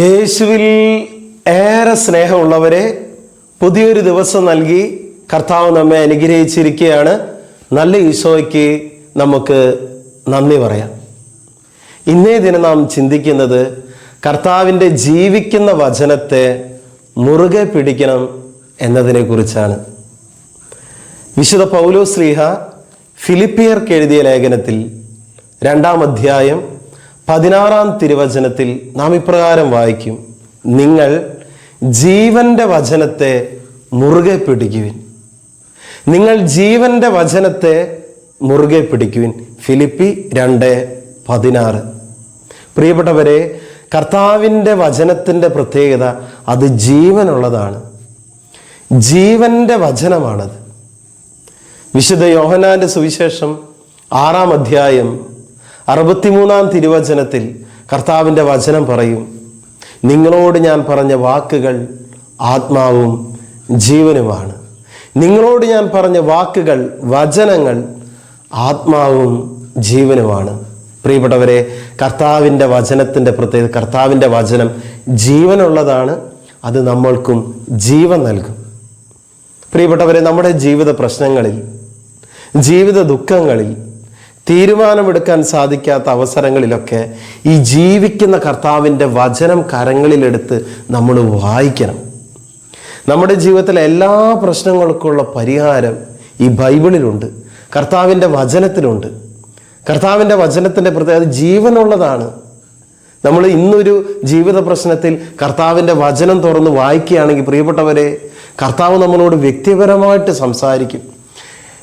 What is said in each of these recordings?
യേശുവിൽ ഏറെ സ്നേഹമുള്ളവരെ പുതിയൊരു ദിവസം നൽകി കർത്താവ് നമ്മെ അനുഗ്രഹിച്ചിരിക്കുകയാണ്. നല്ല ഈശോയ്ക്ക് നമുക്ക് നന്ദി പറയാം. ഇന്നേ ദിനം നാം ചിന്തിക്കുന്നത് കർത്താവിന്റെ ജീവിക്കുന്ന വചനത്തെ മുറുകെ പിടിക്കണം എന്നതിനെ കുറിച്ചാണ്. വിശുദ്ധ പൗലോ ശ്രീഹ ഫിലിപ്പിയർക്ക് എഴുതിയ ലേഖനത്തിൽ രണ്ടാം അധ്യായം പതിനാറാം തിരുവചനത്തിൽ നാം ഇപ്രകാരം വായിക്കും. നിങ്ങൾ ജീവന്റെ വചനത്തെ മുറുകെ പിടിക്കുവിൻ. നിങ്ങൾ ജീവന്റെ വചനത്തെ മുറുകെ പിടിക്കുവിൻ. ഫിലിപ്പി രണ്ട് പതിനാറ്. പ്രിയപ്പെട്ടവരെ കർത്താവിന്റെ വചനത്തിന്റെ പ്രത്യേകത അത് ജീവനുള്ളതാണ്. ജീവന്റെ വചനമാണത്. വിശുദ്ധ യോഹനാന്റെ സുവിശേഷം ആറാം അധ്യായം അറുപത്തിമൂന്നാം തിരുവചനത്തിൽ കർത്താവിന്റെ വചനം പറയും നിങ്ങളോട് ഞാൻ പറഞ്ഞ വാക്കുകൾ ആത്മാവും ജീവനുമാണ്. നിങ്ങളോട് ഞാൻ പറഞ്ഞ വാക്കുകൾ വചനങ്ങൾ ആത്മാവും ജീവനുമാണ്. പ്രിയപ്പെട്ടവരെ കർത്താവിന്റെ വചനത്തിന്റെ പ്രത്യേകത കർത്താവിന്റെ വചനം ജീവനുള്ളതാണ് അത് നമ്മൾക്കും ജീവൻ നൽകും. പ്രിയപ്പെട്ടവരെ നമ്മുടെ ജീവിത പ്രശ്നങ്ങളിൽ ജീവിത ദുഃഖങ്ങളിൽ തീരുമാനമെടുക്കാൻ സാധിക്കാത്ത അവസരങ്ങളിലൊക്കെ ഈ ജീവിക്കുന്ന കർത്താവിന്റെ വചനം കരങ്ങളിലെടുത്ത് നമ്മൾ വായിക്കണം. നമ്മുടെ ജീവിതത്തിലെ എല്ലാ പ്രശ്നങ്ങൾക്കുള്ള പരിഹാരം ഈ ബൈബിളിലുണ്ട്. കർത്താവിന്റെ വചനത്തിലുണ്ട്. കർത്താവിന്റെ വചനത്തിന്റെ പ്രത്യേകത ജീവനുള്ളതാണ്. നമ്മൾ ഇന്നൊരു ജീവിത പ്രശ്നത്തിൽ കർത്താവിന്റെ വചനം തുറന്ന് വായിക്കുകയാണെങ്കിൽ പ്രിയപ്പെട്ടവരെ കർത്താവ് നമ്മളോട് വ്യക്തിപരമായിട്ട് സംസാരിക്കും.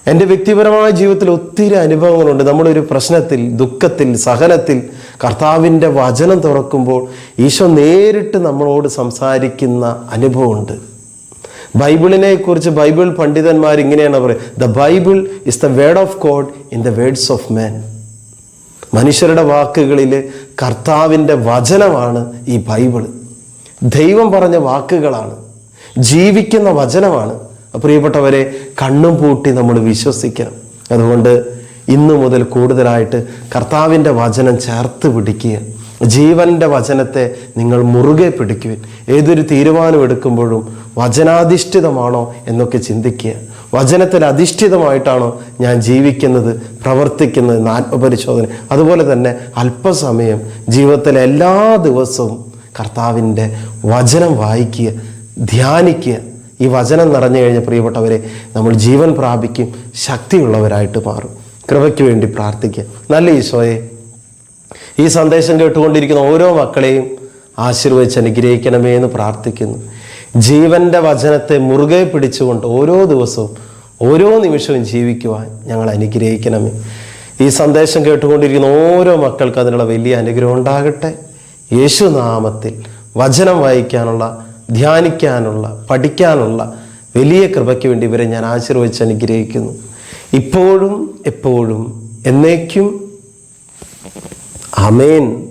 എന്റെ വ്യക്തിപരമായ ജീവിതത്തിൽ ഒത്തിരി അനുഭവങ്ങളുണ്ട്. നമ്മളൊരു പ്രശ്നത്തിൽ ദുഃഖത്തിൽ സഹനത്തിൽ കർത്താവിന്റെ വചനം തുറക്കുമ്പോൾ ഈശോ നേരിട്ട് നമ്മളോട് സംസാരിക്കുന്ന അനുഭവമുണ്ട്. ബൈബിളിനെ കുറിച്ച് ബൈബിൾ പണ്ഡിതന്മാർ ഇങ്ങനെയാണ് പറയുക. The Bible is the word of God in the words of man. മനുഷ്യരുടെ വാക്കുകളിൽ കർത്താവിന്റെ വചനമാണ് ഈ ബൈബിൾ. ദൈവം പറഞ്ഞ വാക്കുകളാണ്. ജീവിക്കുന്ന വചനമാണ്. പ്രിയപ്പെട്ടവരെ കണ്ണും പൂട്ടി നമ്മൾ വിശ്വസിക്കണം. അതുകൊണ്ട് ഇന്നു മുതൽ കൂടുതലായിട്ട് കർത്താവിന്റെ വചനം ചേർത്ത് പിടിക്കുക. ജീവന്റെ വചനത്തെ നിങ്ങൾ മുറുകെ പിടിക്കുവിൻ. ഏതൊരു തീരുമാനം എടുക്കുമ്പോഴും വചനാധിഷ്ഠിതമാണോ എന്നൊക്കെ ചിന്തിക്കുക. വചനത്തിൽ അധിഷ്ഠിതമായിട്ടാണോ ഞാൻ ജീവിക്കുന്നത് പ്രവർത്തിക്കുന്നത് എന്ന് ആത്മപരിശോധന. അതുപോലെ തന്നെ അല്പസമയം ജീവിതത്തിലെ എല്ലാ ദിവസവും കർത്താവിന്റെ വചനം വായിക്കുക ധ്യാനിക്കുക. ഈ വചനം നിറഞ്ഞു കഴിഞ്ഞ പ്രിയപ്പെട്ടവരെ നമ്മൾ ജീവൻ പ്രാപിക്കും ശക്തിയുള്ളവരായിട്ട് മാറും. കൃപയ്ക്ക് വേണ്ടി പ്രാർത്ഥിക്കുക. നല്ല ഈശോയെ ഈ സന്ദേശം കേട്ടുകൊണ്ടിരിക്കുന്ന ഓരോ മക്കളെയും ആശീർവദിച്ച് അനുഗ്രഹിക്കണമേ എന്ന് പ്രാർത്ഥിക്കുന്നു. ജീവന്റെ വചനത്തെ മുറുകെ പിടിച്ചുകൊണ്ട് ഓരോ ദിവസവും ഓരോ നിമിഷവും ജീവിക്കുവാൻ ഞങ്ങൾ അനുഗ്രഹിക്കണമേ. ഈ സന്ദേശം കേട്ടുകൊണ്ടിരിക്കുന്ന ഓരോ മക്കൾക്ക് അതിനുള്ള വലിയ അനുഗ്രഹം ഉണ്ടാകട്ടെ. യേശുനാമത്തിൽ വചനം വായിക്കാനുള്ള ധ്യാനിക്കാനുള്ള പഠിക്കാനുള്ള വലിയ കൃപയ്ക്ക് വേണ്ടി ഇവരെ ഞാൻ ആശീർവദിച്ച് അനുഗ്രഹിക്കുന്നു. ഇപ്പോഴും എപ്പോഴും എന്നേക്കും. അമേൻ